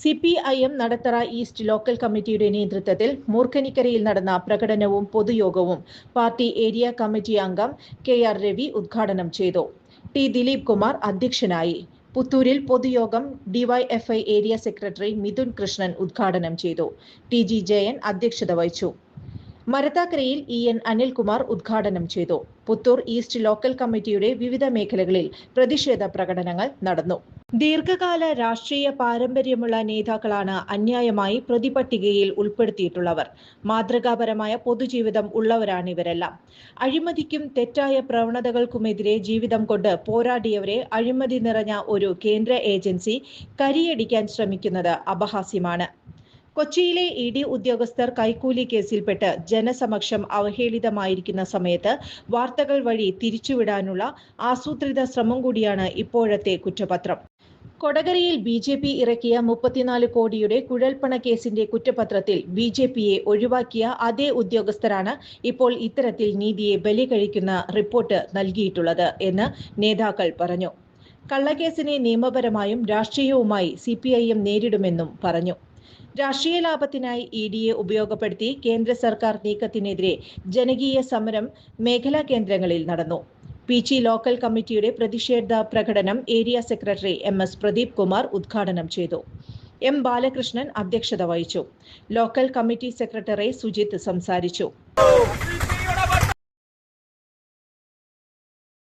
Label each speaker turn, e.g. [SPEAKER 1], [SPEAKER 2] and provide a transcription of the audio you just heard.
[SPEAKER 1] C P I M Nadathara east local കമ്മിറ്റിയുടെ നേതൃത്വത്തിൽ മൂർഖനിക്കരയിൽ നടന്ന പ്രകടനവും പൊതുയോഗവും പാർട്ടി ഏരിയ കമ്മിറ്റി അംഗം കെ ആർ രവി ഉദ്ഘാടനം ചെയ്തു. ടി ദിലീപ് കുമാർ അധ്യക്ഷനായി. പുത്തൂരിൽ പൊതുയോഗം DYFI area secretary Mithun Krishnan ഉദ്ഘാടനം ചെയ്തു. ടി ജി ജയൻ അധ്യക്ഷത വഹിച്ചു. മരത്താക്കരയിൽ ഇ എൻ അനിൽകുമാർ ഉദ്ഘാടനം ചെയ്തു. പുത്തൂർ ഈസ്റ്റ് ലോക്കൽ കമ്മിറ്റിയുടെ വിവിധ മേഖലകളിൽ പ്രതിഷേധ പ്രകടനങ്ങൾ നടന്നു. ദീർഘകാല രാഷ്ട്രീയ പാരമ്പര്യമുള്ള നേതാക്കളാണ് അന്യായമായി പ്രതിപട്ടികയിൽ ഉൾപ്പെടുത്തിയിട്ടുള്ളവർ. മാതൃകാപരമായ പൊതുജീവിതം ഉള്ളവരാണിവരെല്ലാം അഴിമതിക്കും തെറ്റായ പ്രവണതകൾക്കുമെതിരെ ജീവിതം കൊണ്ട് പോരാടിയവരെ അഴിമതി നിറഞ്ഞ ഒരു കേന്ദ്ര ഏജൻസി കരിയടിക്കാൻ ശ്രമിക്കുന്നത് അപഹാസ്യമാണ്. കൊച്ചിയിലെ ഇ ഡി ഉദ്യോഗസ്ഥർ കൈക്കൂലി കേസിൽപ്പെട്ട് ജനസമക്ഷം അവഹേളിതമായിരിക്കുന്ന സമയത്ത് വാർത്തകൾ വഴി തിരിച്ചുവിടാനുള്ള ആസൂത്രിത ശ്രമം കൂടിയാണ് ഇപ്പോഴത്തെ കുറ്റപത്രം. കൊടകരയിൽ ബി ജെ പി ഇറക്കിയ മുപ്പത്തിനാല് കോടിയുടെ കുഴൽപ്പണ കേസിന്റെ കുറ്റപത്രത്തിൽ ബി ജെ പിയെ ഒഴിവാക്കിയ അതേ ഉദ്യോഗസ്ഥരാണ് ഇപ്പോൾ ഇത്തരത്തിൽ നീതിയെ ബലി കഴിക്കുന്ന റിപ്പോർട്ട് നൽകിയിട്ടുള്ളത് എന്ന് നേതാക്കൾ പറഞ്ഞു. കള്ളക്കേസിനെ നിയമപരമായും രാഷ്ട്രീയവുമായി സി നേരിടുമെന്നും പറഞ്ഞു. രാഷ്ട്രീയ ലാഭത്തിനായി ഇ ഡിയെ ഉപയോഗപ്പെടുത്തി കേന്ദ്ര സർക്കാർ നീക്കത്തിനെതിരെ ജനകീയ സമരം മേഖലാ കേന്ദ്രങ്ങളിൽ നടന്നു. പീച്ചി ലോക്കൽ കമ്മിറ്റിയുടെ പ്രതിഷേധ പ്രകടനം area secretary M S Pradeep Kumar ഉദ്ഘാടനം ചെയ്തു. എം ബാലകൃഷ്ണൻ അധ്യക്ഷത വഹിച്ചു. ലോക്കൽ കമ്മിറ്റി സെക്രട്ടറി സുജിത്ത് സംസാരിച്ചു.